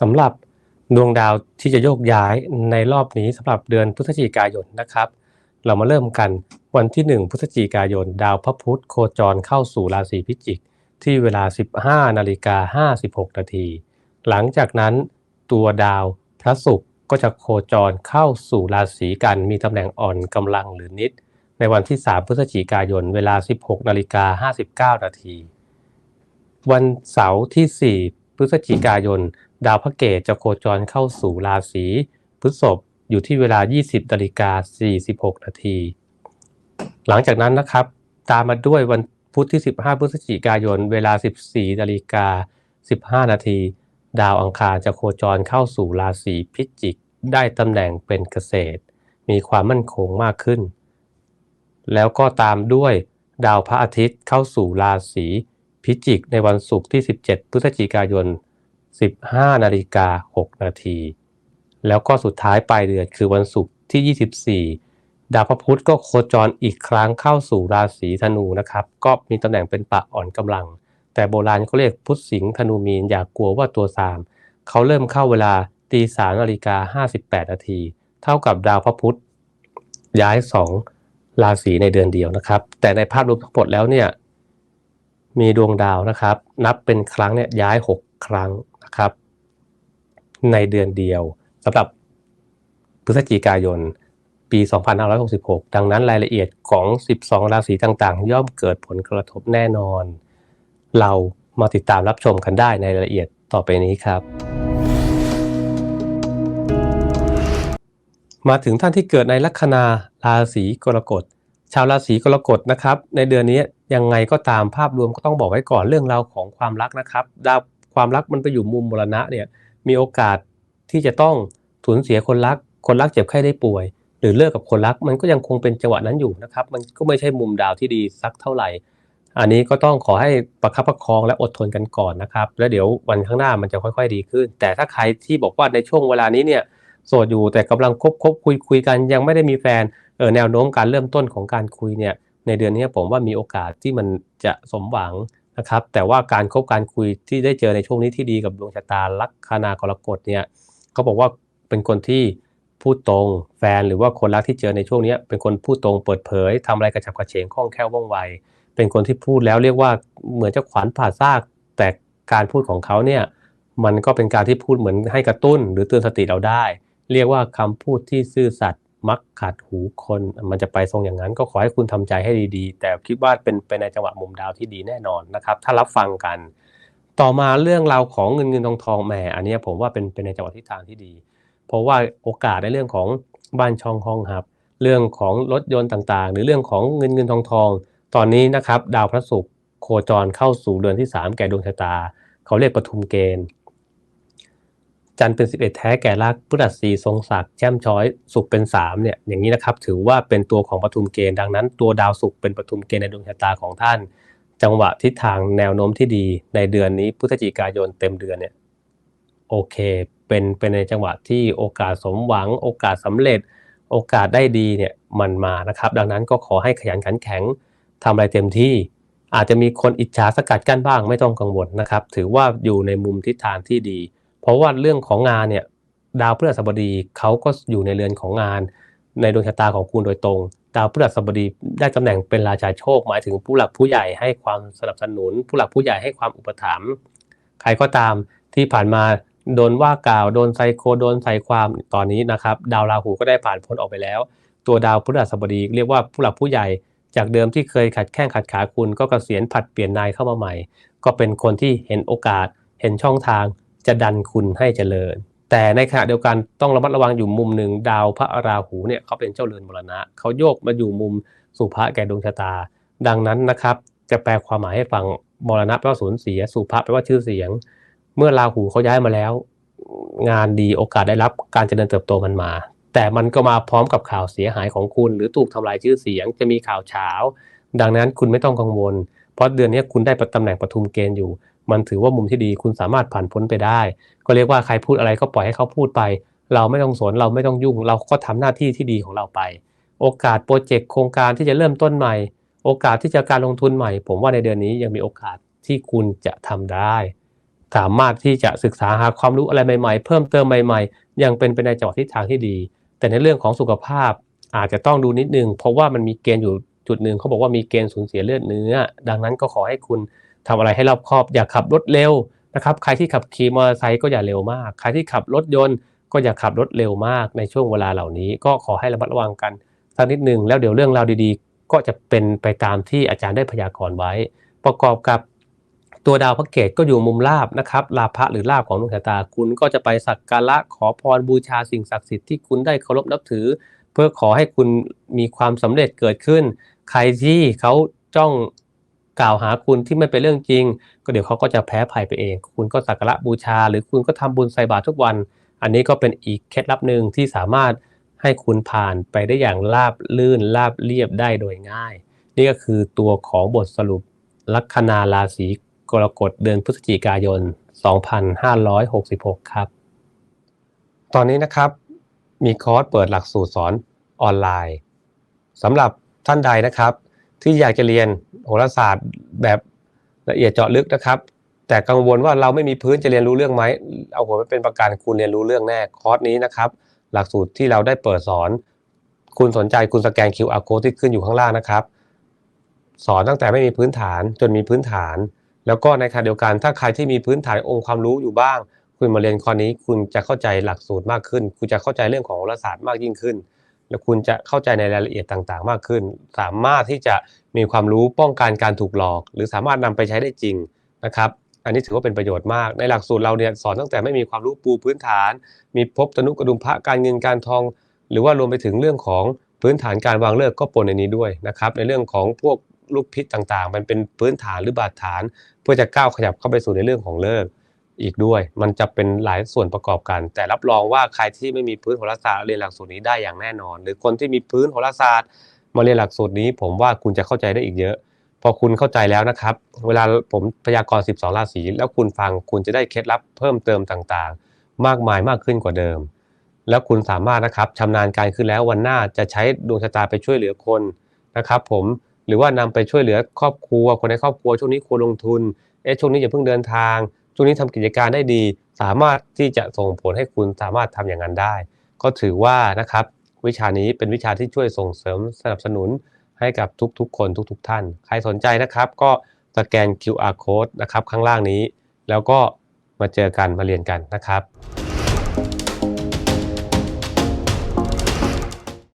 สำหรับดวงดาวที่จะโยกย้ายในรอบนี้สำหรับเดือนพฤศจิกายนนะครับ เรามาเริ่มกันวันที่ 1 พฤศจิกายน ดาวพระพุธโคจรเข้าสู่ราศีพิจิก ที่เวลา 15นาฬิกา56นาทีหลังจากนั้นตัวดาวพระศุกร์ก็จะโคจรเข้าสู่ราศีกันมีตำแหน่งอ่อนกำลังหรือนิด ในวันที่ 3 พฤศจิกายน เวลา 16นาฬิกา59นาทีวันเสาร์ที่ 4 พฤศจิกายน ดาวพระเกตจะโคจรเข้าสู่ราศีพฤษภอยู่ที่เวลา 20นาฬิกา46 นาที หลังจากนั้นนะครับ ตามมาด้วยวันพุธที่ 15 พฤศจิกายน เวลา 14นาฬิกา15 นาที ดาวอังคารจะโคจรเข้าสู่ราศีพิจิก ได้ตำแหน่งเป็นเกษตร มีความมั่นคงมากขึ้น แล้วก็ตามด้วยดาวพระอาทิตย์เข้าสู่ราศี พิจิกในวันศุกร์ที่ 17 พฤศจิกายน 15 นาฬิกา 6 นาที แล้วก็สุดท้ายปลายเดือนคือวันศุกร์ที่ 24 ดาวพระพุธก็โคจรอีกครั้งเข้าสู่ราศีธนูนะครับ ก็มีตำแหน่งเป็นปะอ่อนกำลัง แต่โบราณเขาเรียกพุธสิงห์ธนูมีนอย่ากกลัวว่าตัวสามเขาเริ่มเข้าเวลาตีสามนาฬิกา 58 นาที เท่ากับดาวพระพุธย้ายสองราศีในเดือนเดียวนะครับ แต่ในภาพรวมทั้งหมดแล้วเนี่ย มีดวงดาวนะครับ นับเป็นครั้งเนี่ยย้าย 6 ครั้งนะครับ ในเดือนเดียวสำหรับพฤศจิกายน ปี 2566 ดังนั้นรายละเอียดของ 12 ราศีต่างๆ ย่อมเกิดผลกระทบแน่นอน เรามาติดตามรับชมกันได้ในรายละเอียดต่อไปนี้ครับ มาถึงท่านที่เกิดในลัคนาราศีกรกฎ ชาวราศีกรกฎนะครับในเดือนนี้ยังไงก็ตามภาพรวมก็ต้องบอกไว้ก่อนเรื่องราวของความรักนะครับดาวความรักมันไปอยู่มุมมรณะเนี่ยมีโอกาสที่จะต้องสูญเสียคนรัก คนรักเจ็บไข้ได้ป่วย หรือเลิกกับคนรักมันก็ยังคงเป็นจังหวะนั้นอยู่นะครับมันก็ไม่ใช่มุมดาวที่ดีสักเท่าไหร่ อันนี้ก็ต้องขอให้ประคับประคองและอดทนกันก่อนนะครับ แล้วเดี๋ยววันข้างหน้ามันจะค่อย ๆ ดีขึ้น แต่ถ้าใครที่บอกว่าในช่วงเวลานี้เนี่ยโสดอยู่แต่กำลังคบคบคุยคุยกันยังไม่ได้มีแฟน แนวโน้มการเริ่มต้นของการคุยเนี่ยในเดือนนี้ผมว่ามีโอกาสที่มันจะสมหวังนะครับ แต่ว่าการคบการคุยที่ได้เจอในช่วงนี้ที่ดีกับดวงชะตาลัคนากรกฎเนี่ยเขาบอกว่าเป็นคนที่พูดตรงแฟนหรือว่าคนรักที่เจอในช่วงนี้เป็นคนพูดตรงเปิดเผยทำอะไรกระฉับกระเฉงคล่องแคล่วว่องไว เป็นคนที่พูดแล้วเรียกว่าเหมือนจะขวานผ่าซาก แต่การพูดของเขาเนี่ยมันก็เป็นการที่พูดเหมือนให้กระตุ้น หรือเตือนสติเราได้ เรียกว่าคำพูดที่ซื่อสัตย์ มักขัดหูคน มันจะไปทรงอย่างนั้น ก็ขอให้คุณทำใจให้ดีๆ แต่คิดว่าเป็นไปในจังหวะมุมดาวที่ดีแน่นอนนะครับ ถ้ารับฟังกัน ต่อมาเรื่องราวของเงินเงินทองทองแหมอันนี้ผมว่าเป็นเป็นในจังหวะทิศทางที่ดี เพราะว่าโอกาสในเรื่องของบ้านช่องห้องหับ เรื่องของรถยนต์ต่างๆ หรือเรื่องของเงินเงินทองทอง ตอนนี้นะครับ ดาวพระศุกร์โคจรเข้าสู่เดือนที่ 3 แก่ดวงชะตา เขาเรียกปทุมเกณฑ์ จันทร์เป็น 11 แท้แก่รากพฤหัสสีทรงศักดิ์แช่มช้อยสุขเป็น3เนี่ยอย่างนี้นะครับถือว่าเป็นตัวของปทุมเกณฑ์ดังนั้น ตัวดาวศุกร์เป็นปทุมเกณฑ์ในดวงชะตาของท่าน จังหวะทิศทางแนวโน้มที่ดีในเดือนนี้พฤศจิกายนเต็มเดือนเนี่ยโอเค เป็นเป็นในจังหวะที่โอกาสสมหวัง โอกาสสำเร็จ โอกาสได้ดีเนี่ยมันมานะครับ ดังนั้นก็ขอให้ขยันขันแข็งทำอะไรเต็มที่อาจจะมีคนอิจฉาสกัดกั้นบ้างไม่ต้องกังวลนะครับ ถือว่าอยู่ในมุมทิศทางที่ดี เพราะว่าเรื่องของงานเนี่ยดาวพฤหัสบดีเขาก็อยู่ในเรือนของงาน ในดวงชะตาของคุณโดยตรง ดาวพฤหัสบดีได้ตำแหน่งเป็นราชาโชค หมายถึงผู้หลักผู้ใหญ่ให้ความสนับสนุน ผู้หลักผู้ใหญ่ให้ความอุปถัมภ์ใครก็ตามที่ผ่านมาโดนว่ากล่าวโดนไซโคโดนใส่ความตอนนี้นะครับ ดาวราหูก็ได้ผ่านพ้นออกไปแล้ว ตัวดาวพฤหัสบดีเรียกว่าผู้หลักผู้ใหญ่ จากเดิมที่เคยขัดแข้งขัดขาคุณก็เกษียณผัดเปลี่ยนนายเข้ามาใหม่ ก็เป็นคนที่เห็นโอกาสเห็นช่องทาง จะดันคุณให้เจริญ แต่ในขณะเดียวกันต้องระมัดระวังอยู่มุมหนึ่งดาวพระราหูเนี่ยเขาเป็นเจ้าเรือนมรณะเขาโยกมาอยู่มุมสุภะแก่ดวงชะตา ดังนั้นนะครับจะแปลความหมายให้ฟังมรณะแปลว่าสูญเสียสุภะแปลว่าชื่อเสียง เมื่อราหูเขาย้ายมาแล้ว งานดีโอกาสได้รับการเจริญเติบโตมันมา แต่มันก็มาพร้อมกับข่าวเสียหายของคุณ หรือถูกทำลายชื่อเสียง จะมีข่าวเช้าดังนั้นคุณไม่ต้องกังวล เพราะเดือนนี้คุณได้ตำแหน่งปทุมเกณฑ์อยู่ มันถือว่ามุมที่ดีคุณสามารถผ่านพ้นไปได้ ก็เรียกว่าใครพูดอะไรก็ปล่อยให้เขาพูดไป เราไม่ต้องสนเราไม่ต้องยุ่ง เราก็ทำหน้าที่ที่ดีของเราไป โอกาสโปรเจกต์โครงการที่จะเริ่มต้นใหม่ โอกาสที่จะการลงทุนใหม่ ผมว่าในเดือนนี้ยังมีโอกาสที่คุณจะทำได้ สามารถที่จะศึกษาหาความรู้อะไรใหม่ๆ เพิ่มเติมใหม่ ๆ ยังเป็นไปในจังหวะทิศทางที่ดี แต่ในเรื่องของสุขภาพอาจจะต้องดูนิดนึงเพราะว่ามันมีเกณฑ์อยู่จุดหนึ่งเขาบอกว่ามีเกณฑ์สูญเสียเลือดเนื้อ ดังนั้นก็ขอให้คุณ ทำอะไรให้รอบคอบ อย่าขับรถเร็วนะครับใครที่ขับขี่มอเตอร์ไซค์ก็อย่าเร็วมาก ใครที่ขับรถยนต์ก็อย่าขับรถเร็วมากในช่วงเวลาเหล่านี้ ก็ขอให้ระมัดระวังกันสักนิดหนึ่งแล้วเดี๋ยวเรื่องราวดีๆ ก็จะเป็นไปตามที่อาจารย์ได้พยากรณ์ไว้ ประกอบกับตัวดาวพระเกตก็อยู่มุมลาบนะครับลาภะหรือลาบของดวงชะตาคุณก็จะไปสักการะขอพรบูชาสิ่งศักดิ์สิทธิ์ที่คุณได้เคารพนับถือ เพื่อขอให้คุณมีความสำเร็จเกิดขึ้น ใครที่เขาจ้อง กล่าวหาคุณที่ไม่เป็นเรื่องจริง ก็เดี๋ยวเขาก็จะแพ้ภัยไปเอง คุณก็สักการะบูชา หรือคุณก็ทำบุญใส่บาตรทุกวัน อันนี้ก็เป็นอีกเคล็ดลับหนึ่งที่สามารถให้คุณผ่านไปได้อย่างราบลื่นราบเรียบได้โดยง่าย นี่ก็คือตัวของบทสรุปลัคนาราศีกรกฎเดือนพฤศจิกายน 2566 ครับ ตอนนี้นะครับมีคอร์สเปิดหลักสูตรสอนออนไลน์สำหรับท่านใดนะครับ ที่อยากจะเรียนโหราศาสตร์แบบละเอียดเจาะลึกนะครับ แต่กังวลว่าเราไม่มีพื้นจะเรียนรู้เรื่องไหมเอาหัวไปเป็นประกันคุณเรียนรู้เรื่องแน่คอร์สนี้นะครับ หลักสูตรที่เราได้เปิดสอน คุณสนใจคุณสแกน QR code ที่ขึ้นอยู่ข้างล่างนะครับ สอนตั้งแต่ไม่มีพื้นฐานจนมีพื้นฐาน แล้วก็ในขณะเดียวกันถ้าใครที่มีพื้นฐานองค์ความรู้อยู่บ้าง คุณมาเรียนคอร์สนี้ คุณจะเข้าใจหลักสูตรมากขึ้น คุณจะเข้าใจเรื่องของโหราศาสตร์มากยิ่งขึ้น แล้วคุณจะเข้าใจในรายละเอียดต่างๆ มากขึ้น สามารถที่จะมีความรู้ป้องกันการถูกหลอก หรือสามารถนำไปใช้ได้จริงนะครับ อันนี้ถือว่าเป็นประโยชน์มาก ในหลักสูตรเราเนี่ยสอนตั้งแต่ไม่มีความรู้ปูพื้นฐาน มีพบตนุกระดุมพระการเงินการทอง หรือว่ารวมไปถึงเรื่องของพื้นฐานการวางเลิกก็ปนในนี้ด้วยนะครับ ในเรื่องของพวกลูกพิษต่างๆ มันเป็นพื้นฐานหรือบาดฐาน เพื่อจะก้าวขยับเข้าไปสู่ในเรื่องของเลิก อีกด้วย มันจะเป็นหลายส่วนประกอบกัน แต่รับรองว่าใครที่ไม่มีพื้นโหราศาสตร์เรียนหลักสูตรนี้ได้อย่างแน่นอน หรือคนที่มีพื้นโหราศาสตร์ มาเรียนหลักสูตรนี้ ผมว่าคุณจะเข้าใจได้อีกเยอะ พอคุณเข้าใจแล้วนะครับ เวลาผมพยากรณ์ 12 ราศีแล้วคุณฟังคุณจะได้เคล็ดลับเพิ่มเติมต่างๆ มากมายมากขึ้นกว่าเดิม แล้วคุณสามารถนะครับชำนาญการขึ้นแล้ววันหน้าจะใช้ดวงชะตาไปช่วยเหลือคนนะครับ ผมหรือว่านำไปช่วยเหลือครอบครัวคนในครอบครัวช่วงนี้ควรลงทุนเอ๊ะช่วงนี้อย่าเพิ่งเดินทาง ช่วงนี้ทำกิจการได้ดี สามารถที่จะส่งผลให้คุณสามารถทำอย่างนั้นได้ ก็ถือว่านะครับวิชานี้เป็นวิชาที่ช่วยส่งเสริมสนับสนุนให้กับทุกๆ คนทุกๆท่าน ใครสนใจนะครับ ก็สแกน QR code นะครับข้างล่างนี้ แล้วก็มาเจอกันมาเรียนกันนะครับ